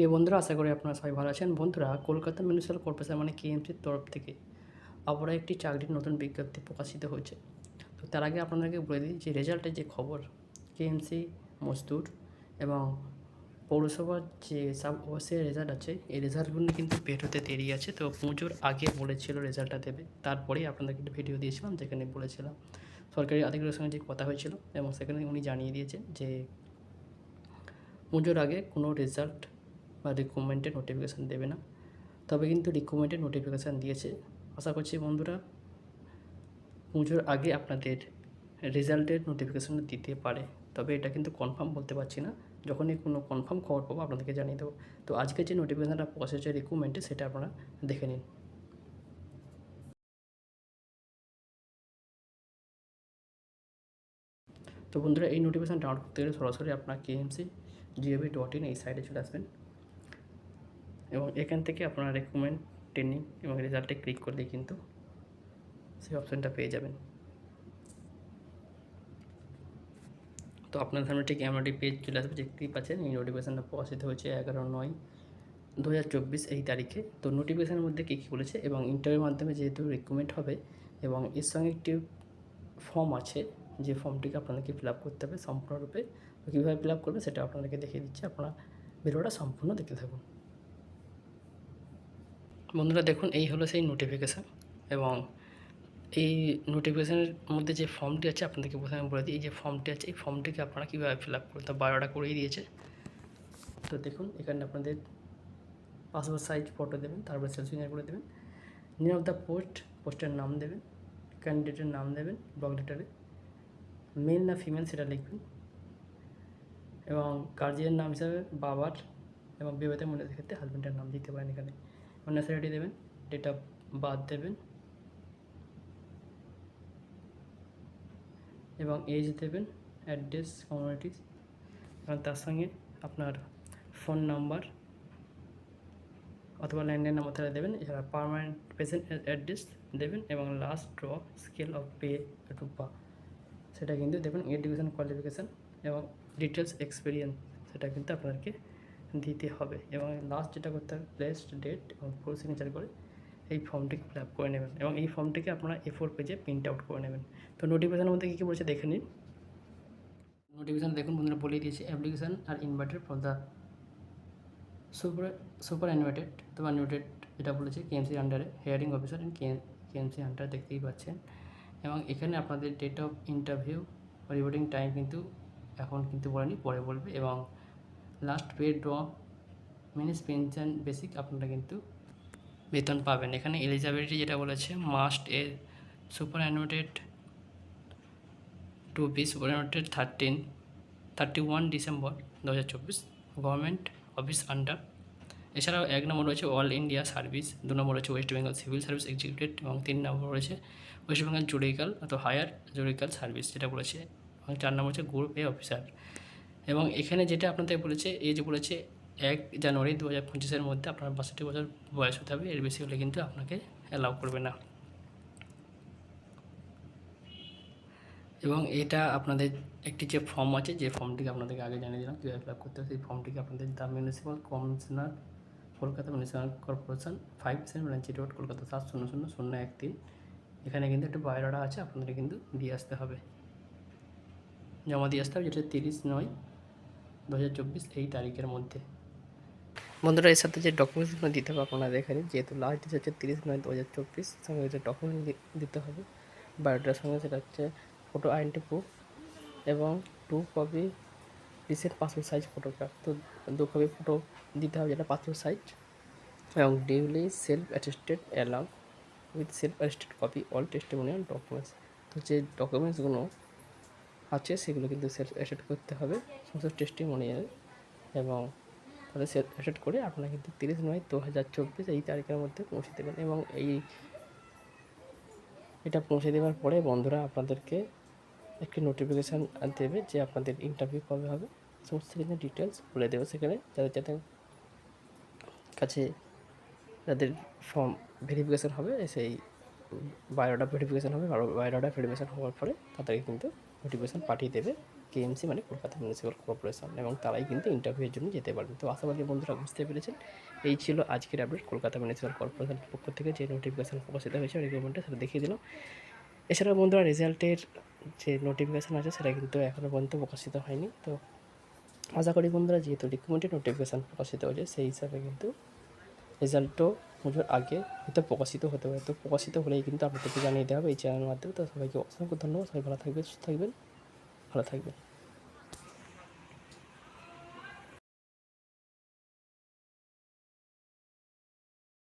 প্রিয় বন্ধুরা, আশা করি আপনারা সবাই ভালো আছেন। বন্ধুরা, কলকাতা মিউনিসিপ্যাল কর্পোরেশন মানে কেএমসির তরফ থেকে আবারও একটি চাকরির নতুন বিজ্ঞপ্তি প্রকাশিত হয়েছে। তো তার আগে আপনাদেরকে বলে দিই যে রেজাল্টের যে খবর কেএমসি মজদুর এবং পৌরসভার যে সাব ওয়াসের রেজাল্ট আছে, এই রেজাল্টগুলো কিন্তু বের হতে দেরি আছে। তো পুজোর আগে বলেছিল রেজাল্টটা দেবে। তারপরেই আপনাদেরকে একটা ভিডিও দিয়েছিলাম যেখানে বলেছিলাম সরকারি আধিকারিকের সঙ্গে যে কথা হয়েছিল এবং সেখানে উনি জানিয়ে দিয়েছেন যে পুজোর আগে কোনো রেজাল্ট বা রিক্রুটমেন্টের নোটিফিকেশান দেবে না। তবে কিন্তু রিক্রুটমেন্টের নোটিফিকেশান দিয়েছে। আশা করছি বন্ধুরা, পুজোর আগে আপনাদের রেজাল্টের নোটিফিকেশান দিতে পারে। তবে এটা কিন্তু কনফার্ম বলতে পারছি না। যখনই কোনো কনফার্ম খবর পাবো আপনাদেরকে জানিয়ে দেবো। তো আজকে যে নোটিফিকেশানটা প্রকাশ হয়েছে রিক্রুটমেন্টে সেটা আপনারা দেখে নিন। তো বন্ধুরা, এই নোটিফিকেশান ডাউনলোড করতে গেলে সরাসরি আপনার কেএমসি জিওভি ডট ইন এই সাইটে চলে আসবেন। এবং এখান থেকে আপনারা রেকমেন্ড ট্রেনিং এবং রেজাল্টে ক্লিক করলেই কিন্তু সেই অপশানটা পেয়ে যাবেন। তো আপনার সামনে ঠিক এমআরডি পেজ চলে আসবে দেখতেই পাচ্ছেন, এই নোটিফিকেশানটা প্রকাশিত হয়েছে এগারো নয় দু এই তারিখে। তো নোটিফিকেশানের মধ্যে কী কী বলেছে এবং ইন্টারভিউর মাধ্যমে যেহেতু রিক্রুটমেন্ট হবে এবং এর সঙ্গে একটি ফর্ম আছে, যে ফর্মটিকে আপনাদেরকে ফিল করতে হবে সম্পূর্ণরূপে। কীভাবে ফিল করবে সেটা আপনাদেরকে দেখিয়ে দিচ্ছি। আপনারা ভিডিওটা সম্পূর্ণ দেখতে থাকুন। বন্ধুরা দেখুন, এই হলো সেই নোটিফিকেশান এবং এই নোটিফিকেশানের মধ্যে যে ফর্মটি আছে, আপনাদেরকে প্রথমে বলে দিই, এই যে ফর্মটি আছে, এই ফর্মটিকে আপনারা কীভাবে ফিল আপ করতে বারোটা করেই দিয়েছে। তো দেখুন, এখানে আপনাদের পাসপোর্ট সাইজ ফটো দেবেন, তারপরে সেলফি করে দেবেন নেম অফ দ্য পোস্ট পোস্টের নাম দেবেন ক্যান্ডিডেটের নাম দেবেন ব্লক লেটারে মেল না ফিমেল সেটা লিখবেন, এবং গার্জিয়ান নাম হিসাবে বাবার এবং বিবাহিত মহিলাদের ক্ষেত্রে হাজব্যান্ডের নাম দিতে পারেন এখানে। ন্যাশনালিটি দেবেন ডেট অফ বার্থ দেবেন। এবং এজ দেবেন অ্যাড্রেস কমিউনিটিস এবং তার সঙ্গে আপনার ফোন নাম্বার অথবা ল্যান্ডলাইন নাম্বার তাহলে দেবেন। এছাড়া পারমানেন্ট প্রেজেন্ট অ্যাড্রেস দেবেন এবং last draw scale of pay to পা সেটা কিন্তু দেবেন এডুকেশন কোয়ালিফিকেশান এবং ডিটেলস এক্সপিরিয়েন্স সেটা কিন্তু আপনাদেরকে দিতে হবে এবং লাস্ট যেটা করতে হবে প্লেসড ডেট এবং ফুল সিগনেচার করে এই ফর্মটিকে ফিল আপ করে নেবেন এবং এই ফর্মটিকে আপনারা এ ফোর পেজে প্রিন্ট আউট করে নেবেন। তো নোটিফিকেশনের মধ্যে কী কী বলছে দেখে নিন। নোটিফিকেশান দেখুন, বন্ধুরা বলেই দিয়েছে application R inverted for the super superannuated তো অ্যানুয়েটেড যেটা বলেছে কেএমসি আন্ডারে hearing officer and KMC under দেখতেই পাচ্ছেন। এবং এখানে আপনাদের date of interview reporting time কিন্তু এখন কিন্তু বলেনি, পরে বলবে এবং last pay draw minus pension basic আপনারা কিন্তু বেতন পাবেন। এখানে এলিজিবিলিটি যেটা বলেছে must a superannuated to be superannuated thirteen thirty one December দু হাজার চব্বিশ গভর্নমেন্ট অফিস আন্ডার এছাড়াও এক নম্বর রয়েছে অল ইন্ডিয়া সার্ভিস দু নম্বর রয়েছে West Bengal civil service executive এবং তিন নম্বর রয়েছে ওয়েস্ট বেঙ্গল জুডিক্যাল অথবা হায়ার জুডিক্যাল সার্ভিস যেটা বলেছে। এবং চার নম্বর হচ্ছে গ্রুপ এ অফিসার এবং এখানে যেটা আপনাদের বলেছে যে বলেছে, এক জানুয়ারি দু হাজার পঁচিশের মধ্যে আপনার বাষট্টি বছর বয়স হতে হবে, এর বেশি হলে কিন্তু আপনাকে অ্যালাউ করবে না। এবং এটা আপনাদের একটি যে ফর্ম আছে, যে ফর্মটিকে আপনাদেরকে আগে জানিয়ে দিলাম, কীভাবে আপ করতে হবে, সেই ফর্মটিকে আপনাদের the municipal commissioner Kolkata municipal corporation five seven ব্রাঞ্চি road Kolkata সাত শূন্য শূন্য শূন্য এক তিন। এখানে কিন্তু একটা বায়োডাটা আছে, আপনাদের কিন্তু দিয়ে আসতে হবে। জমা দিয়ে আসতে হবে, যেটা তিরিশ নয়। দু হাজার চব্বিশ এই তারিখের মধ্যে। বন্ধুরা, এর সাথে যে ডকুমেন্টসগুলো দিতে হবে আপনারা দেখে নিন যেহেতু লাস্ট ডেট হচ্ছে তিরিশ নয় দু হাজার চব্বিশ সঙ্গে যে ডকুমেন্ট দিতে হবে। বায়োডাটার সঙ্গে সেটা হচ্ছে ফটো আইডেন্টি প্রুফ এবং two copy recent passport size photograph তো দু কপি ফটো দিতে হবে যেটা পাসপোর্ট সাইজ এবং duly self attested allow with self attested copy all testimonial documents তো যে ডকুমেন্টসগুলো আছে, সেগুলো কিন্তু সেলফ অ্যাসেট করতে হবে। সমস্ত টেস্টিমোনিয়াল এবং তাদের সেলফ অ্যাসেট করে আপনারা কিন্তু তিরিশ নয় দু হাজার চব্বিশ এই তারিখের মধ্যে পৌঁছে দেবেন। এবং এই, এটা পৌঁছে দেওয়ার পরে বন্ধুরা আপনাদেরকে একটি নোটিফিকেশান দেবে যে আপনাদের ইন্টারভিউ কবে হবে। সমস্ত কিছু ডিটেলস বলে দেবে সেখানে। যাদের যাদের কাছে, যাদের ফর্ম ভেরিফিকেশান হবে, সেই বায়োডাটা ভেরিফিকেশান হবে বায়োডাটা ভেরিফিকেশান হওয়ার পরে তাদেরকে কিন্তু নোটিফিকেশান পাঠিয়ে দেবে কেএমসি মানে কলকাতা মিউনিসিপ্যাল কর্পোরেশন এবং তারাই কিন্তু ইন্টারভিউয়ের জন্য যেতে পারবেন তো আশাবাদী বন্ধুরা বুঝতে পেরেছেন, এই ছিল আজকের আপডেট কলকাতা মিউনিসিপ্যাল কর্পোরেশনের পক্ষ থেকে যে নোটিফিকেশান প্রকাশিত হয়েছে রিক্রুটমেন্টে সেটা দেখিয়ে দিলাম। এছাড়াও বন্ধুরা রেজাল্টের যে নোটিফিকেশান আছে সেটা কিন্তু এখনও পর্যন্ত প্রকাশিত হয়নি। তো আশা করি বন্ধুরা যেহেতু রিক্রুটমেন্টের নোটিফিকেশান প্রকাশিত হয়েছে, সেই হিসাবে কিন্তু রেজাল্টও পুজোর আগে হয়তো প্রকাশিত হতে পারে। তো প্রকাশিত হলেই কিন্তু আপনাদেরকে জানিয়ে দেওয়া হবে এই চ্যানেলের মাধ্যমে। তো সবাইকে অসংখ্য ধন্যবাদ। সবাই ভালো থাকবেন, সুস্থ থাকবেন, ভালো থাকবেন।